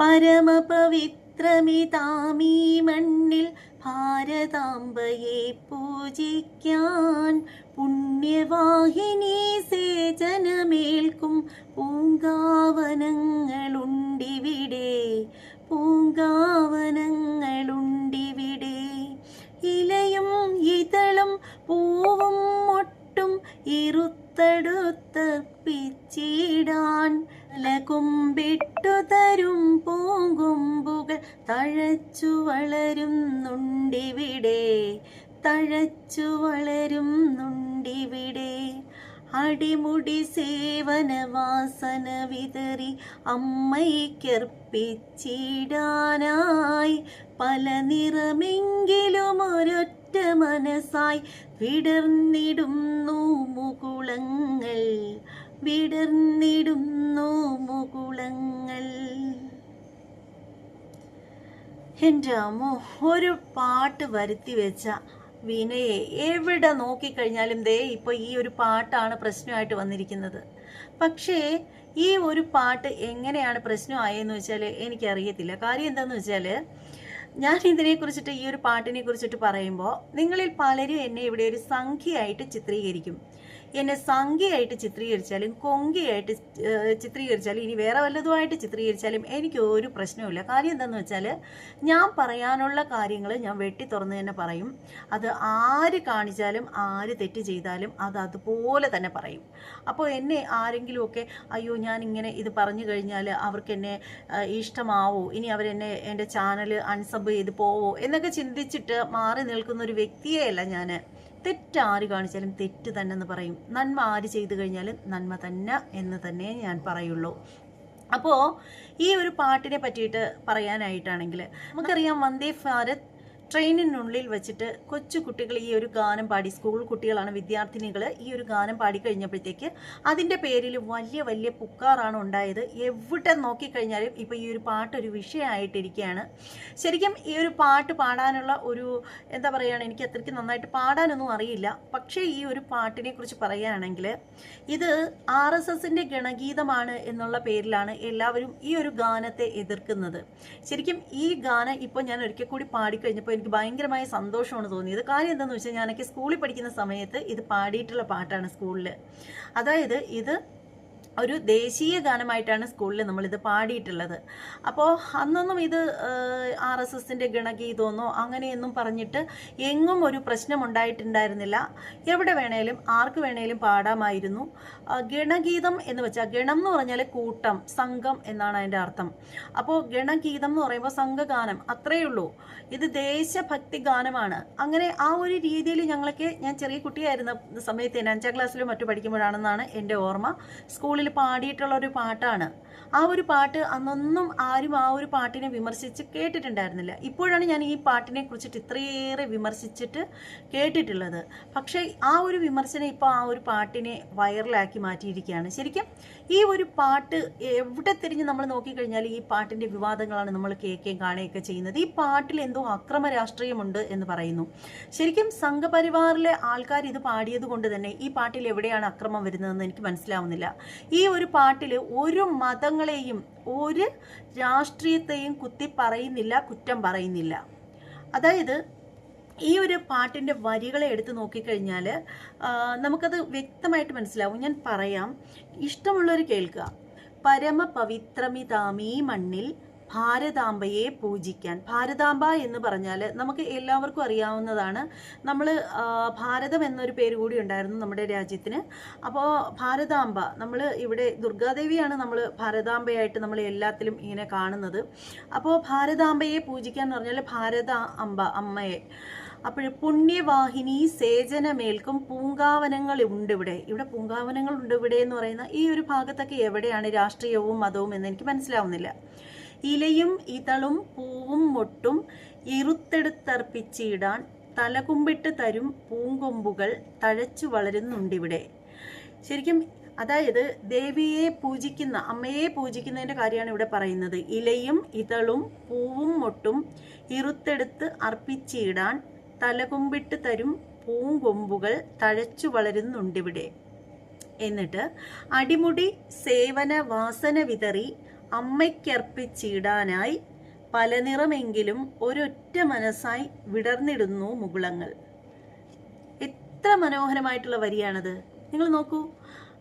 പരമപവിത്രമിതാമീ മണ്ണിൽ ഭാരതാംബയെ പൂജിക്കാൻ പുണ്യവാഹിനി സേചനമേൽക്കും പൂങ്കാവനങ്ങളുണ്ടിവിടെ പൂങ്കാവനങ്ങളുണ്ടിവിടെ. ഇലയും ഇതളും പൂവും മൊട്ടും ഇറുത്തടുത്തപ്പിച്ചിടാൻ കുമ്പിട്ടു തരും പൂങ്കൊമ്പുകൾ തഴച്ചു വളരുന്നുണ്ടിവിടെ. തഴച്ചു വളരുന്നുണ്ടിവിടെ. അടിമുടി സേവന വാസന വിതറി അമ്മയ്ക്കർപ്പിച്ചിടാനായി പല നിറമെങ്കിലും ഒരൊറ്റ മനസ്സായി വിടർന്നിടുന്നു മുകുളങ്ങൾ. വിടർന്നിടുന്നു മുകുളങ്ങൾ. എന്റെ അമ്മോ ഒരു പാട്ട് വരുത്തി വെച്ച വിനയെ എവിടെ നോക്കിക്കഴിഞ്ഞാലും ദേ ഇപ്പോൾ ഈ ഒരു പാട്ടാണ് പ്രശ്നമായിട്ട് വന്നിരിക്കുന്നത്. പക്ഷേ ഈ ഒരു പാട്ട് എങ്ങനെയാണ് പ്രശ്നമായെന്ന് വെച്ചാൽ എനിക്കറിയത്തില്ല. കാര്യം എന്താണെന്ന് വെച്ചാൽ ഞാൻ ഇതിനെ കുറിച്ചിട്ട് ഈ ഒരു പാട്ടിനെ കുറിച്ചിട്ട് പറയുമ്പോൾ നിങ്ങളിൽ പലരും എന്നെ ഇവിടെ ഒരു സംഖ്യയായിട്ട് ചിത്രീകരിക്കും. എന്നെ സംഖ്യയായിട്ട് ചിത്രീകരിച്ചാലും കൊങ്കിയായിട്ട് ചിത്രീകരിച്ചാലും ഇനി വേറെ വല്ലതുമായിട്ട് ചിത്രീകരിച്ചാലും എനിക്ക് ഒരു പ്രശ്നവുമില്ല. കാര്യം എന്താണെന്ന് വെച്ചാൽ ഞാൻ പറയാനുള്ള കാര്യങ്ങൾ ഞാൻ വെട്ടി തുറന്ന് തന്നെ പറയും. അത് ആര് കാണിച്ചാലും ആര് തെറ്റ് ചെയ്താലും അത് അതുപോലെ തന്നെ പറയും. അപ്പോൾ എന്നെ ആരെങ്കിലുമൊക്കെ അയ്യോ ഞാൻ ഇങ്ങനെ ഇത് പറഞ്ഞു കഴിഞ്ഞാൽ അവർക്ക് എന്നെ ഇഷ്ടമാവോ? ഇനി അവരെന്നെ എന്റെ ചാനൽ അൺസബ് ചെയ്ത് പോവോ? എന്നൊക്കെ ചിന്തിച്ചിട്ട് മാറി നിൽക്കുന്ന ഒരു വ്യക്തിയെയല്ല ഞാൻ. തെറ്റ് ആര് കാണിച്ചാലും തെറ്റ് തന്നെ എന്ന് പറയും. നന്മ ആര് ചെയ്തു കഴിഞ്ഞാലും നന്മ തന്നെ എന്ന് തന്നെ ഞാൻ പറയുള്ളൂ. അപ്പോൾ ഈ ഒരു പാട്ടിനെ പറ്റിയിട്ട് പറയാനായിട്ടാണെങ്കിൽ നമുക്കറിയാം വന്ദേ ഭാരത് ട്രെയിനിനുള്ളിൽ വെച്ചിട്ട് കൊച്ചു കുട്ടികൾ ഈ ഒരു ഗാനം പാടി സ്കൂൾ കുട്ടികളാണ് വിദ്യാർത്ഥിനികൾ ഈ ഒരു ഗാനം പാടി കഴിഞ്ഞപ്പോഴത്തേക്ക് അതിന്റെ പേരിൽ വലിയ വലിയ പുക്കാറാണ് ഉണ്ടായത്. എവിടെ നോക്കിക്കഴിഞ്ഞാലും ഇപ്പോൾ ഈ ഒരു പാട്ട് ഒരു വിഷയമായിട്ടിരിക്കുകയാണ്. ശരിക്കും ഈ ഒരു പാട്ട് പാടാനുള്ള ഒരു എന്താ പറയുകയാണ് എനിക്ക് അത്രയ്ക്ക് നന്നായിട്ട് പാടാനൊന്നും അറിയില്ല. പക്ഷേ ഈ ഒരു പാട്ടിനെ കുറിച്ച് പറയുകയാണെങ്കിൽ ഇത് ആർ എസ് എസിന്റെ ഗണഗീതമാണ് എന്നുള്ള പേരിലാണ് എല്ലാവരും ഈ ഒരു ഗാനത്തെ എതിർക്കുന്നത്. ശരിക്കും ഈ ഗാനം ഇപ്പോൾ ഞാൻ ഒരിക്കൽ കൂടി പാടിക്കഴിഞ്ഞപ്പോൾ എനിക്ക് ഭയങ്കരമായ സന്തോഷമാണ് തോന്നിയത്. കാര്യം എന്താണെന്ന് വെച്ചാൽ ഞാനൊക്കെ സ്കൂളിൽ പഠിക്കുന്ന സമയത്ത് ഇത് പാടിയിട്ടുള്ള പാട്ടാണ് സ്കൂളിൽ അതായത് ഇത് ഒരു ദേശീയ ഗാനമായിട്ടാണ് സ്കൂളിൽ നമ്മളിത് പാടിയിട്ടുള്ളത്. അപ്പോൾ അന്നൊന്നും ഇത് ആർ എസ് എസിന്റെ ഗണഗീതമെന്നോ അങ്ങനെയൊന്നും പറഞ്ഞിട്ട് എങ്ങും ഒരു പ്രശ്നം ഉണ്ടായിട്ടുണ്ടായിരുന്നില്ല എവിടെ വേണേലും ആർക്ക് വേണേലും പാടാമായിരുന്നു. ഗണഗീതം എന്ന് വെച്ചാൽ ഗണം എന്ന് പറഞ്ഞാൽ കൂട്ടം സംഘം എന്നാണ് അതിന്റെ അർത്ഥം. അപ്പോൾ ഗണഗീതം എന്ന് പറയുമ്പോൾ സംഘഗാനം അത്രയേ ഉള്ളൂ. ഇത് ദേശഭക്തി ഗാനമാണ്. അങ്ങനെ ആ ഒരു രീതിയിൽ ഞങ്ങളൊക്കെ ഞാൻ ചെറിയ കുട്ടിയായിരുന്ന സമയത്ത് അഞ്ചാം ക്ലാസ്സിലും മറ്റു പഠിക്കുമ്പോഴാണെന്നാണ് എന്റെ ഓർമ്മ. സ്കൂളിൽ പാടിയിട്ടുള്ള ഒരു പാട്ടാണ്. ആ ഒരു പാട്ട് അന്നൊന്നും ആരും ആ ഒരു പാട്ടിനെ വിമർശിച്ച് കേട്ടിട്ടുണ്ടായിരുന്നില്ല. ഇപ്പോഴാണ് ഞാൻ ഈ പാട്ടിനെ കുറിച്ചിട്ട് ഇത്രയേറെ വിമർശിച്ചിട്ട് കേട്ടിട്ടുള്ളത്. പക്ഷേ ആ ഒരു വിമർശനം ഇപ്പോൾ ആ ഒരു പാട്ടിനെ വൈറലാക്കി മാറ്റിയിരിക്കുകയാണ്. ശരിക്കും ഈ ഒരു പാട്ട് എവിടെ തിരിഞ്ഞ് നമ്മൾ നോക്കിക്കഴിഞ്ഞാൽ ഈ പാട്ടിന്റെ വിവാദങ്ങളാണ് നമ്മൾ കേൾക്കുകയും കാണുകയൊക്കെ ചെയ്യുന്നത്. ഈ പാട്ടിൽ എന്തോ അക്രമ രാഷ്ട്രീയമുണ്ട് എന്ന് പറയുന്നു. ശരിക്കും സംഘപരിവാറിലെ ആൾക്കാർ ഇത് പാടിയത് കൊണ്ട് തന്നെ ഈ പാട്ടിൽ എവിടെയാണ് അക്രമം വരുന്നതെന്ന് എനിക്ക് മനസ്സിലാവുന്നില്ല. ഈ ഒരു പാട്ടിൽ ഒരു മതങ്ങളെയും ഒരു രാഷ്ട്രീയത്തെയും കുത്തി പറയുന്നില്ല കുറ്റം പറയുന്നില്ല. അതായത് ഈ ഒരു പാട്ടിന്റെ വരികളെ എടുത്ത് നോക്കിക്കഴിഞ്ഞാൽ നമുക്കത് വ്യക്തമായിട്ട് മനസ്സിലാവും. ഞാൻ പറയാം ഇഷ്ടമുള്ളവർ കേൾക്കുക. പരമപവിത്രമിതാമീ മണ്ണിൽ ഭാരതാംബയെ പൂജിക്കാൻ. ഭാരതാംബ എന്ന് പറഞ്ഞാൽ നമുക്ക് എല്ലാവർക്കും അറിയാവുന്നതാണ്. നമ്മൾ ഭാരതം എന്നൊരു പേര് കൂടി ഉണ്ടായിരുന്നു നമ്മുടെ രാജ്യത്തിന്. അപ്പോൾ ഭാരതാംബ നമ്മൾ ഇവിടെ ദുർഗാദേവിയാണ് നമ്മൾ ഭാരതാംബയായിട്ട് നമ്മൾ എല്ലാത്തിലും ഇങ്ങനെ കാണുന്നത്. അപ്പോൾ ഭാരതാംബയെ പൂജിക്കാൻ എന്ന് പറഞ്ഞാൽ ഭാരത അംബ അമ്മയെ. അപ്പോൾ പുണ്യവാഹിനി സേചനമേൽക്കും പൂങ്കാവനങ്ങൾ ഉണ്ട് ഇവിടെ. ഇവിടെ പൂങ്കാവനങ്ങൾ ഉണ്ട് ഇവിടെ എന്ന് പറയുന്ന ഈ ഒരു ഭാഗത്തൊക്കെ എവിടെയാണ് രാഷ്ട്രീയവും മതവും എന്ന് എനിക്ക് മനസ്സിലാവുന്നില്ല. ഇലയും ഇതളും പൂവും മൊട്ടും ഇറുത്തെടുത്തർപ്പിച്ചിടാൻ തലകുമ്പിട്ട് തരും പൂങ്കൊമ്പുകൾ തഴച്ചു വളരുന്നുണ്ടിവിടെ. ശരിക്കും അതായത് ദേവിയെ പൂജിക്കുന്ന അമ്മയെ പൂജിക്കുന്നതിന്റെ കാര്യമാണ് ഇവിടെ പറയുന്നത്. ഇലയും ഇതളും പൂവും മൊട്ടും ഇറുത്തെടുത്ത് അർപ്പിച്ചിടാൻ തലകുമ്പിട്ട് തരും പൂങ്കൊമ്പുകൾ തഴച്ചു വളരുന്നുണ്ടിവിടെ. എന്നിട്ട് അടിമുടി സേവന വാസന വിതറി അമ്മയ്ക്കർപ്പിച്ചിടാനായി പല നിറമെങ്കിലും ഒരൊറ്റ മനസ്സായി വിടർന്നിടുന്നു മുകുളങ്ങൾ. എത്ര മനോഹരമായിട്ടുള്ള വരിയാണത്. നിങ്ങൾ നോക്കൂ.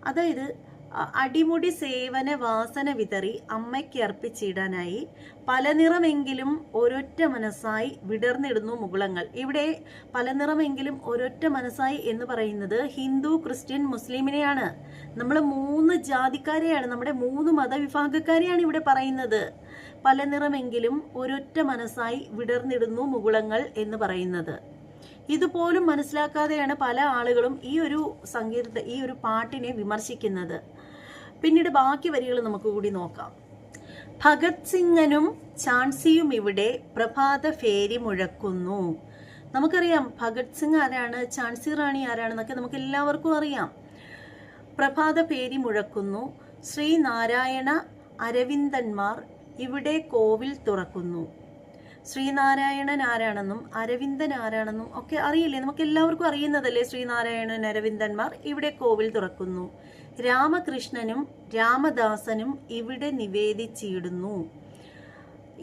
അതായത് അടിമുടി സേവന വാസന വിതറി അമ്മയ്ക്ക് അർപ്പിച്ചിടാനായി പല നിറമെങ്കിലും ഒരൊറ്റ മനസ്സായി വിടർന്നിടുന്നു മുകുളങ്ങൾ. ഇവിടെ പല നിറമെങ്കിലും ഒരൊറ്റ മനസ്സായി എന്ന് പറയുന്നത് ഹിന്ദു ക്രിസ്ത്യൻ മുസ്ലിമിനെയാണ്. നമ്മൾ മൂന്ന് ജാതിക്കാരെയാണ് നമ്മുടെ മൂന്ന് മതവിഭാഗക്കാരെയാണ് ഇവിടെ പറയുന്നത്. പല നിറമെങ്കിലും ഒരൊറ്റ മനസ്സായി വിടർന്നിടുന്നു മുകുളങ്ങൾ എന്ന് പറയുന്നത്. ഇതുപോലും മനസ്സിലാക്കാതെയാണ് പല ആളുകളും ഈ ഒരു സംഗീതത്തെ ഈ ഒരു പാട്ടിനെ വിമർശിക്കുന്നത്. പിന്നീട് ബാക്കി വരികൾ നമുക്ക് കൂടി നോക്കാം. ഭഗത് സിംഗനും ചാൻസിയും ഇവിടെ പ്രഭാത ഫേരി മുഴക്കുന്നു. നമുക്കറിയാം ഭഗത് സിംഗ് ആരാണ് ചാൻസി റാണി ആരാണെന്നൊക്കെ നമുക്ക് എല്ലാവർക്കും അറിയാം. പ്രഭാത പേരി മുഴക്കുന്നു. ശ്രീനാരായണ അരവിന്ദന്മാർ ഇവിടെ കോവിൽ തുറക്കുന്നു. ശ്രീനാരായണൻ ആരാണെന്നും അരവിന്ദൻ ആരാണെന്നും ഒക്കെ അറിയില്ലേ? നമുക്ക് എല്ലാവർക്കും അറിയുന്നതല്ലേ ശ്രീനാരായണൻ അരവിന്ദന്മാർ ഇവിടെ കോവിൽ തുറക്കുന്നു. രാമകൃഷ്ണനും രാമദാസനും ഇവിടെ നിവേദിച്ചിടുന്നു.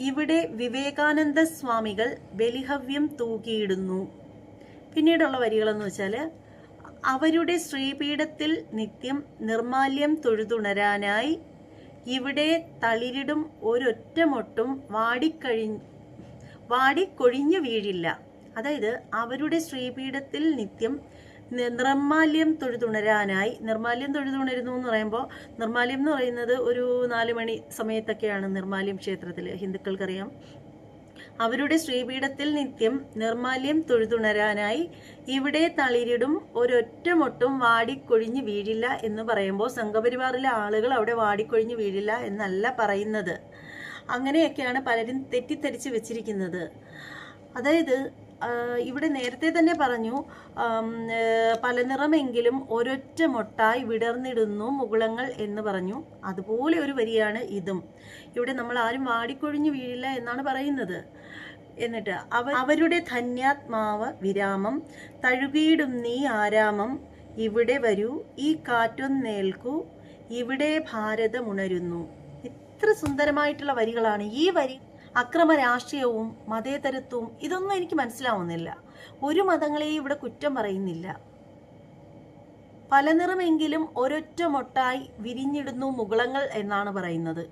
ഇവിടെ വിവേകാനന്ദ സ്വാമികൾ ബലിഹവ്യം തൂക്കിയിടുന്നു. പിന്നീടുള്ള വരികളെന്ന് വെച്ചാൽ അവരുടെ ശ്രീപീഠത്തിൽ നിത്യം നിർമാല്യം തൊഴുതുണരാനായി ഇവിടെ തളിരിടും ഒരൊറ്റമൊട്ടും വാടിക്കഴി വാടിക്കൊഴിഞ്ഞു വീഴില്ല. അതായത് അവരുടെ ശ്രീപീഠത്തിൽ നിത്യം നിർമാല്യം തൊഴുതുണരാനായി. നിർമാല്യം തൊഴുതുണരുന്നു എന്ന് പറയുമ്പോൾ നിർമാല്യം എന്ന് പറയുന്നത് ഒരു നാല് മണി സമയത്തൊക്കെയാണ് നിർമാല്യം ക്ഷേത്രത്തിൽ ഹിന്ദുക്കൾക്കറിയാം. അവരുടെ ശ്രീപീഠത്തിൽ നിത്യം നിർമാല്യം തൊഴുതുണരാനായി ഇവിടെ തളിരിടും ഒരൊറ്റമൊട്ടും വാടിക്കൊഴിഞ്ഞ് വീഴില്ല എന്ന് പറയുമ്പോൾ സംഘപരിവാറിലെ ആളുകൾ അവിടെ വാടിക്കൊഴിഞ്ഞ് വീഴില്ല എന്നല്ല പറയുന്നത്. അങ്ങനെയൊക്കെയാണ് പലരും തെറ്റിദ്ധരിച്ച് വെച്ചിരിക്കുന്നത്. അതായത് ഇവിടെ നേരത്തെ തന്നെ പറഞ്ഞു ആം, പല നിറമെങ്കിലും ഒരൊറ്റ മൊട്ടായി വിടർന്നിടുന്നു മുകുളങ്ങൾ എന്ന് പറഞ്ഞു. അതുപോലെ ഒരു വരിയാണ് ഇതും. ഇവിടെ നമ്മൾ ആരും വാടിക്കൊഴിഞ്ഞു വീഴില്ല എന്നാണ് പറയുന്നത്. എന്നിട്ട് അവ അവരുടെ ധന്യാത്മാവ് വിരാമം തഴുകിയിടും നീ ആരാമം ഇവിടെ വരൂ ഈ കാറ്റൊന്നേൽക്കൂ ഇവിടെ ഭാരതമുണരുന്നു ഇത്ര സുന്ദരമായിട്ടുള്ള വരികളാണ് ഈ വരി അക്രമ രാഷ്ട്രീയവും മതേതരത്വവും ഇതൊന്നും എനിക്ക് മനസ്സിലാവുന്നില്ല. ഒരു മതങ്ങളെയും ഇവിടെ കുറ്റം പറയുന്നില്ല. പലനിറമെങ്കിലും ഒരൊറ്റ മൊട്ടായി വിരിഞ്ഞിടുന്നു മുകുളങ്ങൾ എന്നാണ് പറയുന്നത്.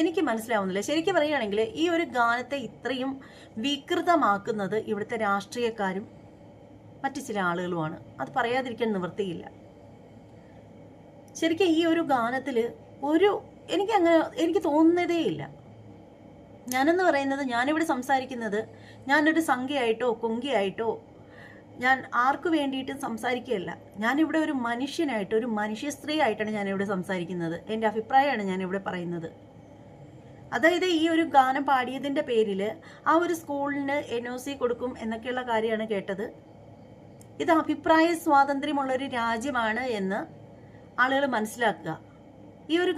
എനിക്ക് മനസ്സിലാവുന്നില്ല. ശരിക്കും പറയുകയാണെങ്കിൽ ഈ ഒരു ഗാനത്തെ ഇത്രയും വികൃതമാക്കുന്നത് ഇവിടുത്തെ രാഷ്ട്രീയക്കാരും മറ്റു ചില ആളുകളുമാണ്. അത് പറയാതിരിക്കാൻ നിവൃത്തിയില്ല. ശരിക്കും ഈ ഒരു ഗാനത്തിൽ ഒരു എനിക്ക് അങ്ങനെ എനിക്ക് തോന്നുന്നതേയില്ല. ഞാനെന്ന് പറയുന്നത് ഞാനിവിടെ സംസാരിക്കുന്നത് ഞാനൊരു സംഖ്യയായിട്ടോ കൊങ്കിയായിട്ടോ ഞാൻ ആർക്കു വേണ്ടിയിട്ടും സംസാരിക്കുകയല്ല. ഞാനിവിടെ ഒരു മനുഷ്യനായിട്ട് ഒരു മനുഷ്യ സ്ത്രീ ആയിട്ടാണ് ഞാനിവിടെ സംസാരിക്കുന്നത്. എന്റെ അഭിപ്രായമാണ് ഞാനിവിടെ പറയുന്നത്. അതായത് ഈ ഒരു ഗാനം പാടിയതിന്റെ പേരിൽ ആ ഒരു സ്കൂളിന് എൻ ഒ സി കൊടുക്കും എന്നൊക്കെയുള്ള കാര്യമാണ് കേട്ടത്. ഇത് അഭിപ്രായ സ്വാതന്ത്ര്യമുള്ളൊരു രാജ്യമാണ് എന്ന് ആളുകൾ മനസ്സിലാക്കുക. ഈ ഒരു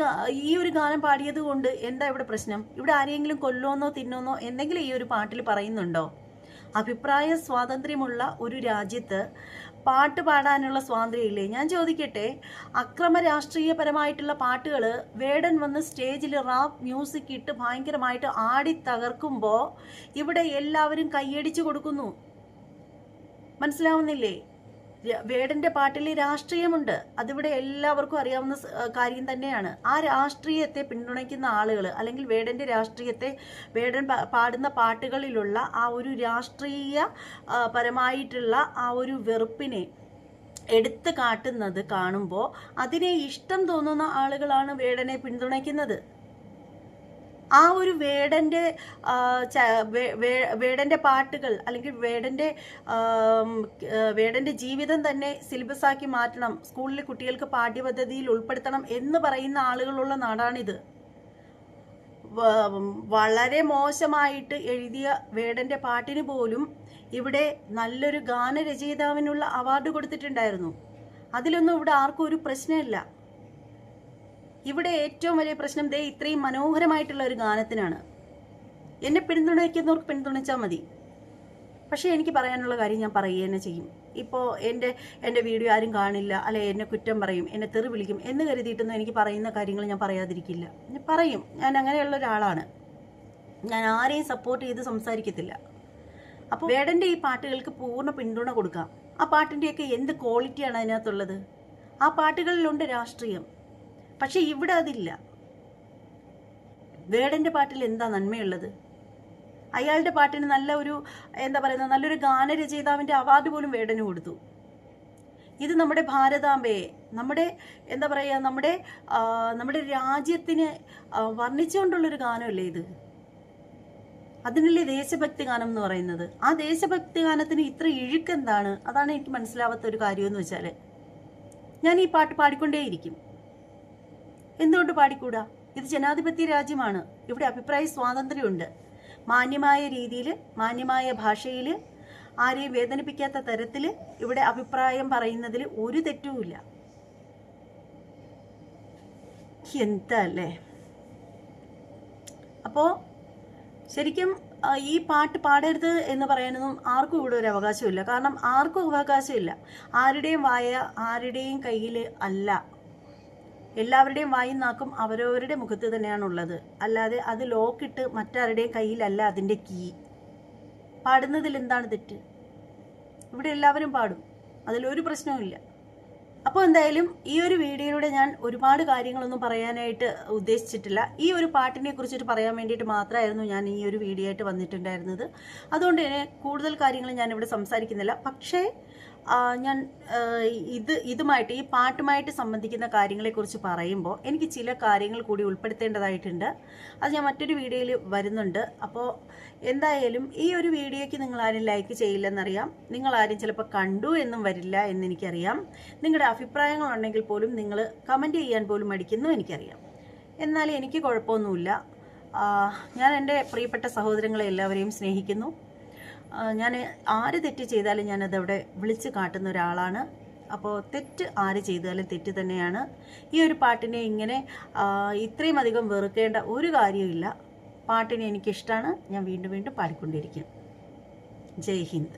ഈ ഒരു ഗാനം പാടിയത് കൊണ്ട് എന്താ ഇവിടെ പ്രശ്നം? ഇവിടെ ആരെങ്കിലും കൊല്ലോന്നോ തിന്നോന്നോ എന്തെങ്കിലും ഈ ഒരു പാട്ടിൽ പറയുന്നുണ്ടോ? അഭിപ്രായ സ്വാതന്ത്ര്യമുള്ള ഒരു രാജ്യത്ത് പാട്ട് പാടാനുള്ള സ്വാതന്ത്ര്യമില്ലേ ഞാൻ ചോദിക്കട്ടെ അക്രമ രാഷ്ട്രീയപരമായിട്ടുള്ള പാട്ടുകൾ വേടൻ വന്ന് സ്റ്റേജിൽ റാപ്പ് മ്യൂസിക് ഇട്ട് ഭയങ്കരമായിട്ട് ആടി തകർക്കുമ്പോൾ ഇവിടെ എല്ലാവരും കൈയടിച്ചു കൊടുക്കുന്നു. മനസ്സിലാവുന്നില്ലേ? വേടന്റെ പാട്ടിൽ രാഷ്ട്രീയമുണ്ട്. അതിവിടെ എല്ലാവർക്കും അറിയാവുന്ന കാര്യം തന്നെയാണ്. ആ രാഷ്ട്രീയത്തെ പിന്തുണയ്ക്കുന്ന ആളുകൾ അല്ലെങ്കിൽ വേടന്റെ രാഷ്ട്രീയത്തെ വേടൻ പാടുന്ന പാട്ടുകളിലുള്ള ആ ഒരു രാഷ്ട്രീയ പരമായിട്ടുള്ള ആ ഒരു വെറുപ്പിനെ എടുത്തു കാട്ടുന്നത് കാണുമ്പോൾ അതിനെ ഇഷ്ടം തോന്നുന്ന ആളുകളാണ് വേടനെ പിന്തുണയ്ക്കുന്നത്. ആ ഒരു വേടന്റെ ആ, ച- വേ- വേ- വേടന്റെ പാട്ടുകൾ അല്ലെങ്കിൽ വേടന്റെ വേടന്റെ ജീവിതം തന്നെ സിലബസ് ആക്കി മാറ്റണം സ്കൂളിലെ കുട്ടികൾക്ക് പാഠ്യപദ്ധതിയിൽ ഉൾപ്പെടുത്തണം എന്ന് പറയുന്ന ആളുകളുള്ള നാടാണിത്. വളരെ മോശമായിട്ട് എഴുതിയ വേടന്റെ പാട്ടിന് പോലും ഇവിടെ നല്ലൊരു ഗാനരചയിതാവിനുള്ള അവാർഡ് കൊടുത്തിട്ടുണ്ടായിരുന്നു. അതിലൊന്നും ഇവിടെ ആർക്കും ഒരു പ്രശ്നമില്ല. ഇവിടെ ഏറ്റവും വലിയ പ്രശ്നം ദേ ഇത്രയും മനോഹരമായിട്ടുള്ള ഒരു ഗാനത്തിനാണ്. എന്നെ പിന്തുണയ്ക്കുന്നവർക്ക് പിന്തുണച്ചാൽ മതി. പക്ഷേ എനിക്ക് പറയാനുള്ള കാര്യം ഞാൻ പറയുക തന്നെ ചെയ്യും. ഇപ്പോൾ എന്റെ എന്റെ വീഡിയോ ആരും കാണില്ല അല്ലെ എന്നെ കുറ്റം പറയും എന്നെ തെറി വിളിക്കും എന്ന് കരുതിയിട്ടൊന്നും എനിക്ക് പറയുന്ന കാര്യങ്ങൾ ഞാൻ പറയാതിരിക്കില്ല. ഞാൻ പറയും ഞാൻ അങ്ങനെയുള്ള ഒരാളാണ്. ഞാൻ ആരെയും സപ്പോർട്ട് ചെയ്ത് സംസാരിക്കത്തില്ല. അപ്പോൾ വേടന്റെ ഈ പാട്ടുകൾക്ക് പൂർണ പിന്തുണ കൊടുക്കാം. ആ പാട്ടിന്റെയൊക്കെ എന്ത് ക്വാളിറ്റിയാണ് അതിനകത്തുള്ളത്? ആ പാട്ടുകളിലുണ്ട് രാഷ്ട്രീയം. പക്ഷെ ഇവിടെ അതില്ല. വേടന്റെ പാട്ടിൽ എന്താ നന്മയുള്ളത്? അയാളുടെ പാട്ടിന് നല്ല ഒരു എന്താ പറയുന്നത് നല്ലൊരു ഗാനരചയിതാവിന്റെ അവാർഡ് പോലും വേടന് കൊടുത്തു. ഇത് നമ്മുടെ ഭാരതാംബയെ നമ്മുടെ എന്താ പറയുക നമ്മുടെ നമ്മുടെ രാജ്യത്തിന് വർണിച്ചുകൊണ്ടുള്ളൊരു ഗാനമല്ലേ ഇത്? അതിനല്ലേ ദേശഭക്തി ഗാനം എന്ന് പറയുന്നത്? ആ ദേശഭക്തി ഗാനത്തിന് ഇത്ര ഇഴുക്കെന്താണ്? അതാണ് എനിക്ക് മനസ്സിലാവാത്ത ഒരു കാര്യമെന്ന് വെച്ചാൽ ഞാൻ ഈ പാട്ട് പാടിക്കൊണ്ടേയിരിക്കും. എന്തുകൊണ്ട് പാടിക്കൂടാ? ഇത് ജനാധിപത്യ രാജ്യമാണ്. ഇവിടെ അഭിപ്രായ സ്വാതന്ത്ര്യമുണ്ട്. മാന്യമായ രീതിയിൽ മാന്യമായ ഭാഷയിൽ ആരെയും വേദനിപ്പിക്കാത്ത തരത്തിൽ ഇവിടെ അഭിപ്രായം പറയുന്നതിൽ ഒരു തെറ്റുമില്ല എന്താ അല്ലേ അപ്പോൾ ശരിക്കും ഈ പാട്ട് പാടരുത് എന്ന് പറയാനൊന്നും ആർക്കും ഇവിടെ ഒരു അവകാശമില്ല കാരണം ആർക്കും അവകാശമില്ല. ആരുടെയും വായ ആരുടെയും കയ്യിൽ അല്ല. എല്ലാവരുടെയും വായും നാക്കും അവരവരുടെ മുഖത്ത് തന്നെയാണുള്ളത്. അല്ലാതെ അത് ലോക്കിട്ട് മറ്റാരുടെയും കയ്യിലല്ല അതിന്റെ കീ പാടുന്നതിൽ എന്താണ് തെറ്റ്? ഇവിടെ എല്ലാവരും പാടും. അതിലൊരു പ്രശ്നവുമില്ല അപ്പോൾ എന്തായാലും ഈ ഒരു വീഡിയോയിലൂടെ ഞാൻ ഒരുപാട് കാര്യങ്ങളൊന്നും പറയാനായിട്ട് ഉദ്ദേശിച്ചിട്ടില്ല. ഈ ഒരു പാട്ടിനെ കുറിച്ചിട്ട് പറയാൻ വേണ്ടിയിട്ട് മാത്രമായിരുന്നു ഞാൻ ഈ ഒരു വീഡിയോ ആയിട്ട് വന്നിട്ടുണ്ടായിരുന്നത്. അതുകൊണ്ട് തന്നെ കൂടുതൽ കാര്യങ്ങൾ ഞാനിവിടെ സംസാരിക്കുന്നില്ല. പക്ഷേ ഞാൻ ഇത് ഇതുമായിട്ട് ഈ പാട്ടുമായിട്ട് സംബന്ധിക്കുന്ന കാര്യങ്ങളെക്കുറിച്ച് പറയുമ്പോൾ എനിക്ക് ചില കാര്യങ്ങൾ കൂടി ഉൾപ്പെടുത്തേണ്ടതായിട്ടുണ്ട്. അത് ഞാൻ മറ്റൊരു വീഡിയോയിൽ വരുന്നുണ്ട്. അപ്പോൾ എന്തായാലും ഈ ഒരു വീഡിയോയ്ക്ക് നിങ്ങൾ ആരും ലൈക്ക് ചെയ്യില്ലെന്നറിയാം. നിങ്ങൾ ആരും ചിലപ്പോൾ കണ്ടു എന്നും വരില്ല എന്നെനിക്കറിയാം. നിങ്ങളുടെ അഭിപ്രായങ്ങളുണ്ടെങ്കിൽ പോലും നിങ്ങൾ കമന്റ് ചെയ്യാൻ പോലും മടിക്കുന്നു എനിക്കറിയാം. എന്നാൽ എനിക്ക് കുഴപ്പമൊന്നുമില്ല. ഞാൻ എന്റെ പ്രിയപ്പെട്ട സഹോദരങ്ങളെ എല്ലാവരെയും സ്നേഹിക്കുന്നു. ഞാൻ ആര് തെറ്റ് ചെയ്താലും ഞാനതവിടെ വിളിച്ച് കാട്ടുന്ന ഒരാളാണ്. അപ്പോൾ തെറ്റ് ആര് ചെയ്താലും തെറ്റ് തന്നെയാണ്. ഈ ഒരു പാട്ടിനെ ഇങ്ങനെ ഇത്രയും അധികം വെറുക്കേണ്ട ഒരു കാര്യമില്ല പാട്ടിനെ എനിക്കിഷ്ടമാണ് ഞാൻ വീണ്ടും വീണ്ടും പാടിക്കൊണ്ടിരിക്കും. ജയ് ഹിന്ദ്.